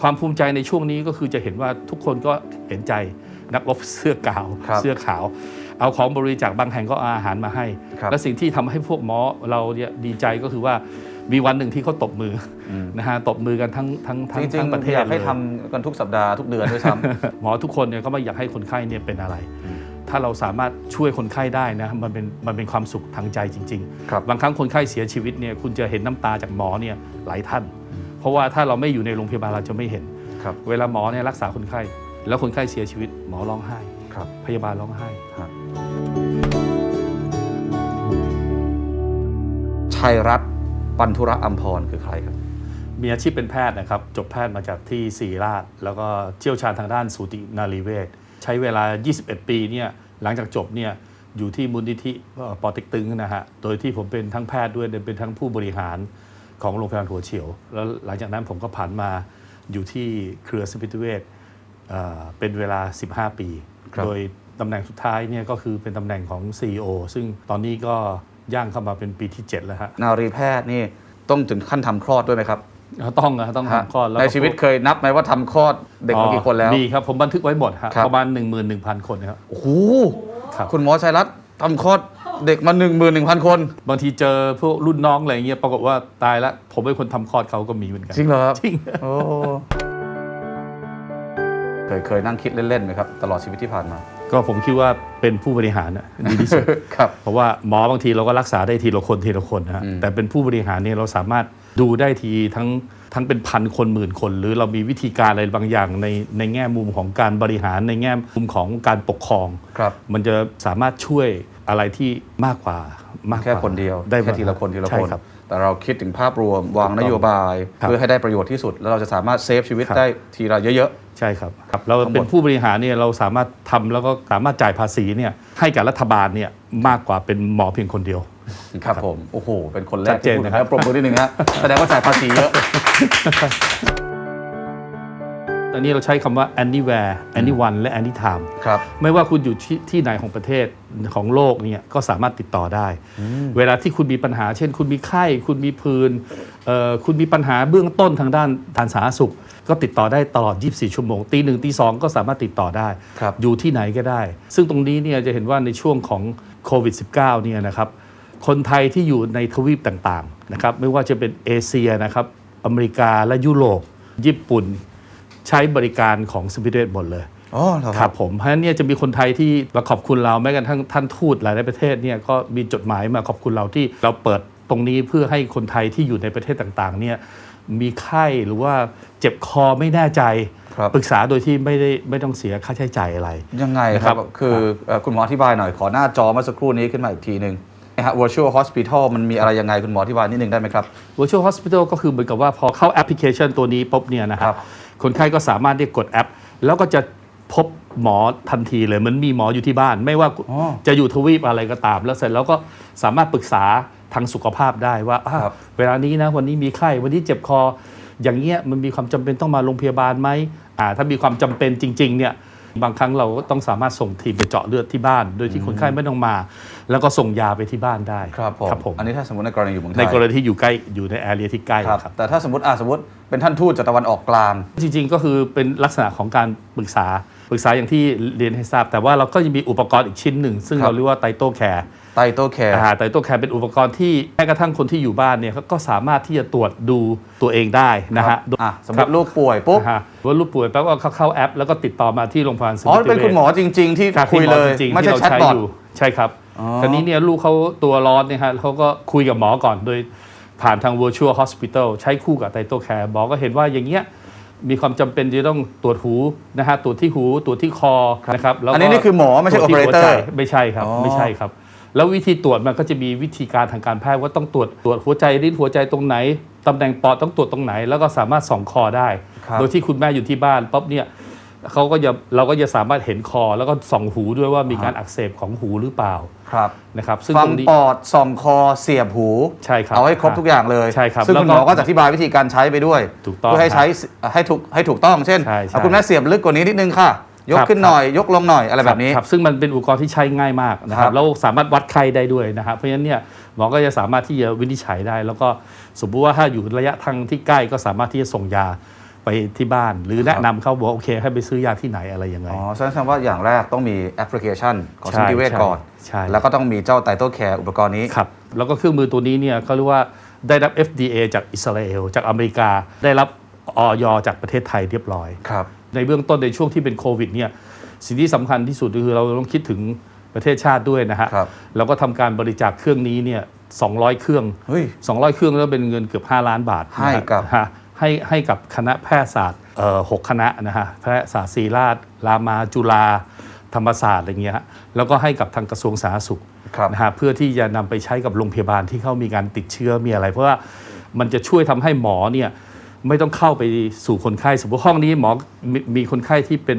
ความภูมิใจในช่วงนี้ก็คือจะเห็นว่าทุกคนก็เห็นใจนักรบเสื้อกาวครับเสื้อขาว เอาของบริจาคบางแห่งก็เอาอาหารมาให้ ครับและสิ่งที่ทำให้พวกหมอเราเนี่ยดีใจก็คือว่ามีวันหนึ่งที่เขาตบมืออม นะฮะตบมือกันทั้งทั้งทั้งจริทั้งงประเทๆศอยากให้เลยทำกันทุกสัปดาห์ทุกเดือนด้วยซ้ำหมอทุกคนเนี่ยก็ไม่อยากให้คนไข้เนี่ยเป็นอะไร อืมถ้าเราสามารถช่วยคนไข้ได้นะมันเป็นมันเป็นความสุขทางใจจริงครับ ๆ บางครั้งคนไข้เสียชีวิตเนี่ยคุณจะเห็นน้ำตาจากหมอเนี่ยหลายท่าน เพราะว่าถ้าเราไม่อยู่ในโรงพยาบาลเราจะไม่เห็น ครับ เวลาหมอเนี่ยรักษาคนไข้ แล้วคนไข้เสียชีวิตหมอร้องไห้ ครับ พยาบาลร้องไห้ ชัยรัตน์ปันธุระอัมพรคือใครครับ มีอาชีพเป็นแพทย์นะครับ จบแพทย์มาจากที่ศรีราช แล้วก็เชี่ยวชาญทางด้านสูตินารีเวชใช้เวลา 21 ปีเนี่ยหลังจากจบเนี่ยอยู่ที่มูลนิธิเอ่อปอเต็กตึงนะฮะ โดยที่ผมเป็นทั้งแพทย์ด้วยเป็นทั้งผู้บริหาร ของโรงพยาบาลหัวเฉียว แล้วหลังจากนั้นผมก็ผ่านมาอยู่ที่เครือสมิติเวชเอ่อเป็นเวลา 15 ปีครับโดยตำแหน่งสุดท้ายเนี่ยก็คือเป็นตำแหน่งของ CEO ซึ่งตอนนี้ก็ย่างเข้ามาเป็นปีที่ 7 แล้วฮะนารีแพทย์นี่ต้องถึงขั้นทำคลอดด้วยไหมครับต้องนะต้องทำคลอดแล้วก็ในชีวิตเคยนับไหมว่าทำคลอดเด็กมากี่คนแล้วมีครับผมบันทึกไว้หมดครับครับประมาณ 11,000 คนนะครับโอ้โหครับคุณหมอชัยรัตน์ ทำคลอดเด็กมา1 1 0 0 0 คน บางทีเจอพวกรุ่นน้องอะไรเงี้ยปรากฏว่าตายแล้วผมเป็นคนทำคลอดเขาก็มีเหมือนกันจริงเหรอครับจริง โอ้เคยเคยนั่งคิดเล่นๆไหมครับ ตลอดชีวิตที่ผ่านมา ก็ผมคิดว่าเป็นผู้บริหารน่ะดีที่สุด ครับ เพราะว่าหมอบางทีเราก็รักษาได้ทีละคนทีละคนนะฮะอืมแต่เป็นผู้บริหารเนี่ยเราสามารถดูได้ทีทั้งทั้งเป็นพันคนหมื่นคน หรือเรามีวิธีการอะไรบางอย่างในในแง่มุมของการบริหารในแง่มุมของการปกครอง ครับ มันจะสามารถช่วย อะไรที่มากกว่ามากกว่าแค่คนเดียวได้แค่ทีละคนทีละใช่คนครับ แต่เราคิดถึงภาพรวมวางนโยบาย ครับเพื่อให้ได้ประโยชน์ที่สุด แล้วเราจะสามารถเซฟชีวิตครับ ได้ทีละเยอะ ใช่ครับครับเราทั้งหมด เป็นผู้บริหารเนี่ยเราสามารถทำแล้วก็สามารถจ่ายภาษีเนี่ยให้กับรัฐบาลเนี่ยมากกว่าเป็นหมอเพียงคนเดียว ๆครับผม โอ้โห เป็นคนแรชักดเจนที่พูดนะครับ ปรบมือนิดนึงฮะแสดงว่าจ่ายภาษีเยอะ ตอนนี้เราใช้คำว่า anywhere anyone และ anytime ครับ ไม่ว่าคุณอยู่ที่ที่ไหนของประเทศของโลกเนี่ยก็สามารถติดต่อได้ เวลาที่คุณมีปัญหา เช่น คุณมีไข้ คุณมีพื้นเอ่อคุณมีปัญหาเบื้องต้นทางด้านการสาธารณสุข ก็ติดต่อได้ตลอด 24 ชั่วโมงตีหนึ่งตีสองก็สามารถติดต่อได้ ครับ อยู่ที่ไหนก็ได้ ซึ่งตรงนี้เนี่ยจะเห็นว่าในช่วงของโควิด -19 เนี่ยนะครับ คนไทยที่อยู่ในทวีปต่างๆนะครับไม่ว่าจะเป็นเอเชียนะครับอเมริกาและยุโรป ญี่ปุ่น ใช้บริการของสปิเดตหมดเลยอ๋อเหรอคครัรับบผมเพราะฉะนั้นเนี่ยจะมีคนไทยที่มาขอบคุณเราแม้กระทั่งท่านทูตหลายๆประเทศเนี่ยก็มีจดหมายมาขอบคุณเราที่เราเปิดตรงนี้เพื่อให้คนไทยที่อยู่ในประเทศต่างๆเนี่ยมีไข้หรือว่าเจ็บคอไม่แน่ใจครับปรึกษาโดยที่ไม่ได้ไม่ต้องเสียค่าใช้จ่ายอะไร ยังไงนะคครัรับบคือเอ่อคุณหมออธิบายหน่อยขอหน้าจอเมื่อสักครู่นี้ขึ้นมาอีกทีหนึ่งนะฮะ virtual hospital มันมีอะไรยังไงคุณหมออธิบายนิดนึงได้ไหมครับ Virtual Hospital ก็คือเหมือนกับว่าพอเข้าแอปพลิเคชันตัวนี้ปุ๊บเนี่ยนะคครัรับบ คนไข้ก็สามารถที่กดแอป แล้วก็จะพบหมอทันทีเลยเหมันมีหมออยู่ที่บ้าน ไม่ว่าอ๋อจะอยู่ทวีปอะไรก็ตาม แล้วเสร็จแล้วก็สามารถปรึกษาทางสุขภาพได้ว่าอะครับ เวลานี้นะวันนี้มีไข้วันนี้เจ็บคอ อย่างเงี้ยมันมีความจำเป็นต้องมาโรงพยาบาลไหมอ่าถ้ามีความจำเป็นจริง ๆ เนี่ย บางครั้งเราก็ต้องสามารถส่งทีมไปเจาะเลือดที่บ้าน โดยที่คนไข้ไม่ต้องมา แล้วก็ส่งยาไปที่บ้านได้ครับผมครับผมอันนี้ถ้าสมมติในกรณีอยู่เมืองไทในยกรณีที่อยู่ใกล้อยู่ในแอเรียที่ใกล้ครับครับแต่ถ้าสมมติอะสมมติเป็นท่านทูตจากตะวันออกกลาง จริงๆ ก็คือเป็นลักษณะของการปรึกษา ปรึกษาอย่างที่เรียนให้ทราบ แต่ว่าเราก็ยังมีอุปกรณ์อีกชิ้นหนึ่ง ซึ่งครับเราเรียกว่าไตโตแคร์ ไตโตแคร์ไตโตแคร์เป็นอุปกรณ์ที่แม้กระทั่งคนที่อยู่บ้านเนี่ยเขาก็สามารถที่จะตรวจดูตัวเองได้นะฮะอะสมมติลูกป่วยปุ๊บนะฮะว่าลูกป่วยแป๊บก็เข้าเข้าแอป แล้วก็ติดต่อมาที่โรงพยาบาลสมิอ๋อติเป็นคุณหมอจริง ๆ ที่ครับคุยเลยที่หมอจริงๆไม่ที่ใช่เราแชทบอทอยู่ใช่ครับอ๋อคราวนี้เนี่ยลูกเขาตัวร้อนเนี่ยฮะเขาก็คุยกับหมอก่อนโดยผ่านทาง virtual hospital ใช้คู่กับไตโตแคร์หมอก็เห็นว่าอย่างเงี้ยมีความจำเป็นที่ต้องตรวจหูนะฮะตรวจที่หูตรวจที่คอนะครับแล้วก็อันนี้นี่คือหมอไม่ใช่ตวจที่หัว operator ใจไม่ใช่ครับอ๋อไม่ใช่ครับ แล้ววิธีตรวจมันก็จะมีวิธีการทางการแพทย์ว่าต้องตรวจตรวจหัวใจลิ้นหัวใจตรงไหนตำแหน่งปอดต้องตรวจตรงไหน แล้วก็สามารถส่องคอได้ครับโดยที่คุณแม่อยู่ที่บ้านปุ๊บเนี่ยเขาก็จะเราก็จะสามารถเห็นคอ แล้วก็ส่องหูด้วยว่ามีการอักเสบของหูหรือเปล่าครับนะครับซึ่งฟัตงรงนี้ปอดส่องคอเสียบหูใช่ครับเอาให้ครบทุกอย่างเลยใช่ครับซึ่งแล้วคุณก็หมอก็จะอธิบายวิธีการใช้ไปด้วยถูกต้องเพื่อให้ใช้ให้ถูกให้ถูกต้องเช่นใช่ใช่เอาคุณแม่เสียบลึกกว่านี้นิดนึงค่ะ ยกครับขึ้นหน่อยยกลงหน่อยอะไรแบบนี้ครับซึ่งมันเป็นอุปกรณ์ที่ใช้ง่ายมากนะคครัรับบแล้วสามารถวัดไข้ได้ด้วยนะครับเพราะฉะนั้นเนี่ยหมอก็จะสามารถที่จะวินิจฉัยได้ แล้วก็สมมุติว่าถ้าอยู่ระยะทางที่ใกล้ก็สามารถที่จะส่งยาไปที่บ้าน หรือแนะนำเขาบอกว่าโอเค ให้ไปซื้อยาที่ไหนอะไรยังไงอ๋อแสดงว่าอย่างแรกต้องมีแอปพลิเคชันของสใช่มิติเวชใช่ก่อนใช่แล้วก็ต้องมีเจ้าไตเติลแคร์อุปกรณ์นี้ครับแล้วก็เครื่องมือตัวนี้เนี่ยเขาเรียกว่าได้รับ FDA จากอิสราเอลจากอเมริกา ได้รับออยจากประเทศไทยเรียบร้อยครับ ในเบื้องต้นในช่วงที่เป็นโควิดเนี่ยสิ่งที่สำคัญที่สุดคือเราต้องคิดถึงประเทศชาติด้วยนะฮะครับเราก็ทำการบริจาคเครื่องนี้เนี่ย200 เครื่องเฮ้ย200 เครื่องแล้วเป็นเงินเกือบ 5 ล้านบาทนะฮะให้กับฮะให้ให้กับคณะแพทยศาสตร์เอ่อหกคณะนะฮะแพทยศาสตร์ศรีราชรามาจุฬาธรรมศาสตร์อะไรเงี้ยฮะแล้วก็ให้กับทางกระทรวงสาธารณสุขครับนะฮะเพื่อที่จะนำไปใช้กับโรงพยาบาลที่เขามีการติดเชื้อมีอะไร เพราะว่ามันจะช่วยทำให้หมอเนี่ย ไม่ต้องเข้าไปสู่คนไข้ สมมติห้องนี้หมอมมีคนไข้ที่เป็น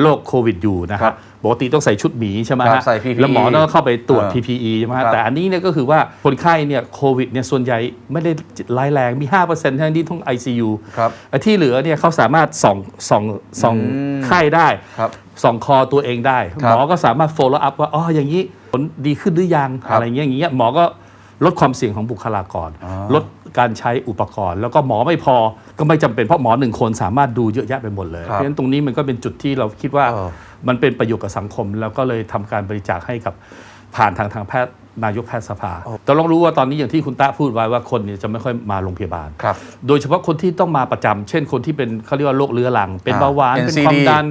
โรคโควิดอยู่นะครัฮะบปกติต้องใส่ชุดหมีใช่ไหมครัฮะบใส่ PPE แล้วหมอต้องเข้าไปตรวจ เออ PPE ใช่ไหมครัฮะบแต่อันนี้เนี่ยก็คือว่าคนไข้เนี่ยโควิดเนี่ยส่วนใหญ่ไม่ได้ร้ายแรงมี 5%ทั้งที่ต้อง ICU ครับ ไอ้ที่เหลือเนี่ยเขาสามารถส่องส่องส่องอืม ไข้ได้ ครับ ส่องคอตัวเองได้ ครับหมอก็สามารถ follow up ว่าอ๋ออย่างนี้ผลดีขึ้นหรือยังครับอะไรเงี้ยอย่างเงี้ยหมอก็ ลดความเสี่ยงของบุคลากรอ๋อลดการใช้อุปกรณ์ แล้วก็หมอไม่พอก็ไม่จำเป็นเพราะหมอหนึ่งคนสามารถดูเยอะแยะไปหมดเลยคเพรับราะฉะนั้นตรงนี้มันก็เป็นจุดที่เราคิดว่าเออมันเป็นประโยชน์กับสังคม แล้วก็เลยทำการบริจาคให้กับผ่านทางทางแพทย์นายกแพทยสภาแต่เรารู้ว่าตอนนี้อย่างที่คุณตาพูดไว้ว่าคนเนี่ยจะไม่ค่อยมาโรงพยาบาลครับโดยเฉพาะคนที่ต้องมาประจำเช่นคนที่เป็นเขาเรียกว่าโรคเรื้อรัง เป็นอ่าเบาหวาน เป็น NCD ความดัน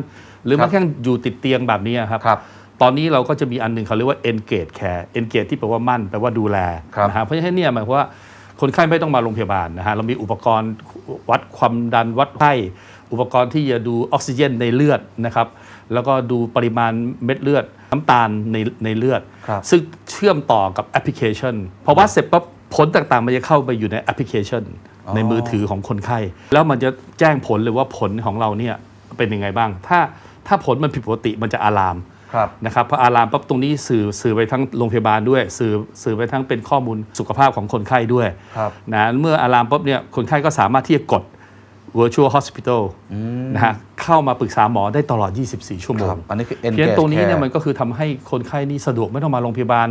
หรือครัแม้บกระทั่งอยู่ติดเตียงแบบนี้ครับครับ ตอนนี้เราก็จะมีอันหนึ่งเขาเรียกว่า engage care engage ที่แปลว่ามั่นแปลว่าดูแลครับนะฮะเพราะฉะนั้นเนี่ยหมายความว่าคนไข้ไม่ต้องมาโรงพยาบาลนะฮะเรามีอุปกรณ์วัดความดันวัดไข้อุปกรณ์ที่จะดูออกซิเจนในเลือดนะครับแล้วก็ดูปริมาณเม็ดเลือดน้ำตาลในในเลือดครับซึ่งเชื่อมต่อกับแอปพลิเคชันพอวัดเสร็จปั๊บผลต่างๆ มันจะเข้าไปอยู่ในแอปพลิเคชัน ในมือถือของคนไข้ แล้วมันจะแจ้งผลเลยว่าผลของเราเนี่ยเป็นยังไงบ้าง ถ้าถ้าผลมันผิดปกติมันจะอะลามครับ นะครับพออะลามปั๊บตรงนี้สื่อสื่อไปทั้งโรงพยาบาลด้วย สื่อสื่อไปทั้งเป็นข้อมูลสุขภาพของคนไข้ด้วยครับนะเมื่ออะลามปั๊บเนี่ยคนไข้ก็สามารถที่จะกด virtual hospital นะฮะเข้ามาปรึกษาหมอได้ตลอด 24 ชั่วโมคงรับอันนี้คือเพียง engage ตรงนี้เนี่ย care มันก็คือทำให้คนไข้นี่สะดวกไม่ต้องมาโรงพยาบาล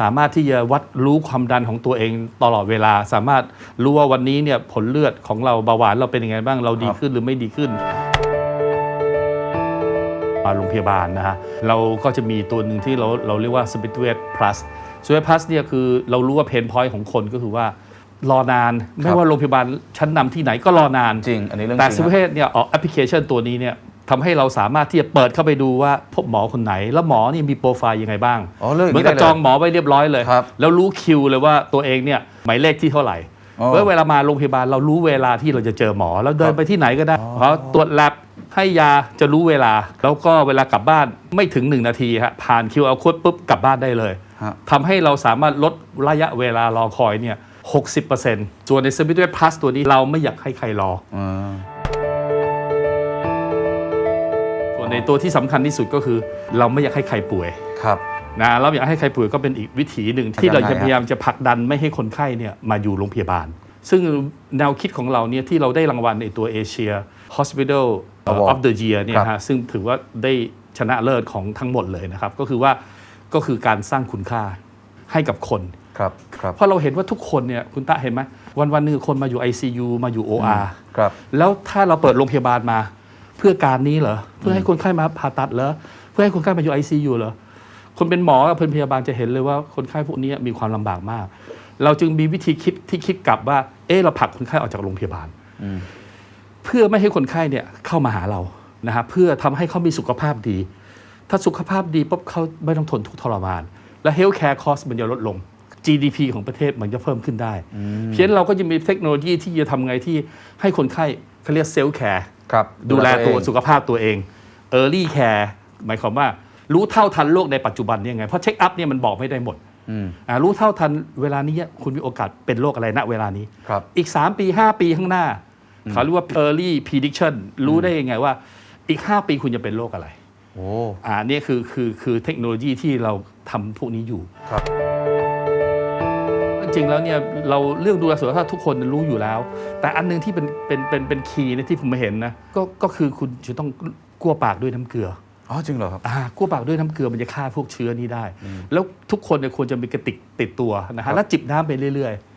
สามารถที่จะวัดรู้ความดันของตัวเองตลอดเวลา สามารถรู้ว่าวันนี้เนี่ยผลเลือดของเราเบาหวานเราเป็นยังไงบ้างเราดีครับขึ้นหรือไม่ดีขึ้น มาโรงพยาบาลนะฮะเราก็จะมีตัวหนึ่งที่เราเราเรียกว่า s p i t w e t plus s p i t w e t plus เนี่ยคือเรารู้ว่าเพนพอยต์ของคนก็คือว่ารอนาน ไม่ว่าโรงพยาบาลชั้นนำที่ไหนก็รอนานจริงอันนี้เรื่องจแต่ริงสวินะเทศเนี่ยออกแอปพลิเคชันตัวนี้เนี่ยทำให้เราสามารถที่จะเปิดเข้าไปดูว่าพบหมอคนไหน แล้วหมอนี่มีโปรไฟล์ยังไงบ้างอ๋อเรื่องเหมือนกับนี้ได้เลยจองหมอไว้เรียบร้อยเลยครับแล้วรู้คิวเลยว่าตัวเองเนี่ยหมายเลขที่เท่าไหร่อ๋อเมื่อเวลามาโรงพยาบาลเรารู้เวลาที่เราจะเจอหมอ แล้วเดิครันบไปที่ไหนก็ได้เพราะตรวจแลบ ให้ยาจะรู้เวลา แล้วก็เวลากลับบ้านไม่ถึง 1 นาทีฮะผ่านคิวเอาโค้ดปุ๊บกลับบ้านได้เลยฮะทำให้เราสามารถลดระยะเวลารอคอยเนี่ย60%ส่วนใน s ซ r v i c e Plus ตัวนี้เราไม่อยากให้ใครรออ่าส่วนในตัวที่สำคัญที่สุดก็คือ เราไม่อยากให้ใครป่วยครับนะเราอยากให้ใครป่วยก็เป็นอีกวิถีหนึ่งที่ยังไงเราจะฮะพยายามจะผลักดันไม่ให้คนไข้เนี่ยมาอยู่โรงพยาบาล ซึ่งแนวคิดของเราเนี่ยที่เราได้รางวัลในตัวเอเชีย Hospital Award of the Year เนี่ยครับฮะซึ่งถือว่าได้ชนะเลิศของทั้งหมดเลยนะครับ ก็คือว่าก็คือการสร้างคุณค่าให้กับคนครับครับเพราะเราเห็นว่าทุกคนเนี่ยคุณตาเห็นไหมวันวันๆหนึงคนมาอยู่ ICU มาอยู่ OR ครับแล้วถ้าเราเปิดโรงพยาบาลมา เพื่อการนี้เหรอเพื่อให้คนไข้มาผ่าตัดเหรอเพื่อให้คนไข้มาอยู่ ICU เหรอคนเป็นหมอกับเป็นพยาบาลจะเห็นเลยว่าคนไข้พวกนี้มีความลำบากมาก เราจึงมีวิธีคิดที่คิดกลับว่า เออเราผลักคนไข้ออกจากโรงพยาบาลอืม เพื่อไม่ให้คนไข้เนี่ยเข้ามาหาเรานะฮะเพื่อทำให้เขามีสุขภาพดี ถ้าสุขภาพดีปุ๊บเขาไม่ต้องทนทุกข์ทรมาน และ healthcare cost มันจะลดลง GDP ของประเทศมันจะเพิ่มขึ้นได้ เพียงเราก็จะมีเทคโนโลยีที่จะทำไงที่ให้คนไข้เขาเรียกเซลล์แคร์ครับดูแลตัวเองสุขภาพตัวเอง Early Care หมายความว่ารู้เท่าทันโรคในปัจจุบันเนี่ยไง เพราะเช็คอัพเนี่ยมันบอกไม่ได้หมดอืมอ่ารู้เท่าทันเวลานี้คุณมีโอกาสเป็นโรคอะไรณเวลานี้ครับอีก 3 ปี 5 ปีข้างหน้า เขาเรียกว่า early prediction รู้ได้ยังไงว่าอีก 5 ปีคุณจะเป็นโรคอะไรโอ้อ่าเนี่ยคือคือคือเทคโนโลยีที่เราทำพวกนี้อยู่ครับ จริงๆแล้วเนี่ยเราเรื่องดูแลสุขภาพทุกคนรู้อยู่แล้ว แต่อันหนึงที่เป็นเป็นเป็นเป็นคีย์นะที่ผมเห็นนะก็ก็คือคุณจะต้องกลัวปากด้วยน้ำเกลืออ๋อจริงเหรอครับอ่ากลัวปากด้วยน้ำเกลือมันจะฆ่าพวกเชื้อนี้ได้ แล้วทุกคนเนี่ยควรจะมีกระติกติดตัวนะครัฮะบแล้วจิบน้ำไปเรื่อยอืม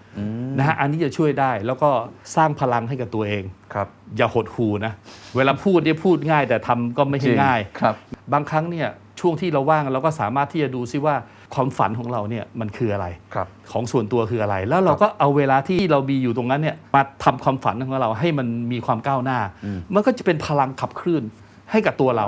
นะฮะอันนี้จะช่วยได้แล้วก็สร้างพลังให้กับตัวเองครับ อย่าหดหูนะเวลาพูดเนี่ยพูดง่ายแต่ทำก็ไม่จใช่ริงง่ายครับ บางครั้งเนี่ยช่วงที่เราว่างเราก็สามารถที่จะดูซิว่าความฝันของเราเนี่ยมันคืออะไรครับของส่วนตัวคืออะไร แล้วเราก็เอาเวลาที่เรามีอยู่ตรงนั้นเนี่ยมาทำความฝันของเราให้มันมีความก้าวหน้าอืมมันก็จะเป็นพลังขับเคลื่อนให้กับตัวเรา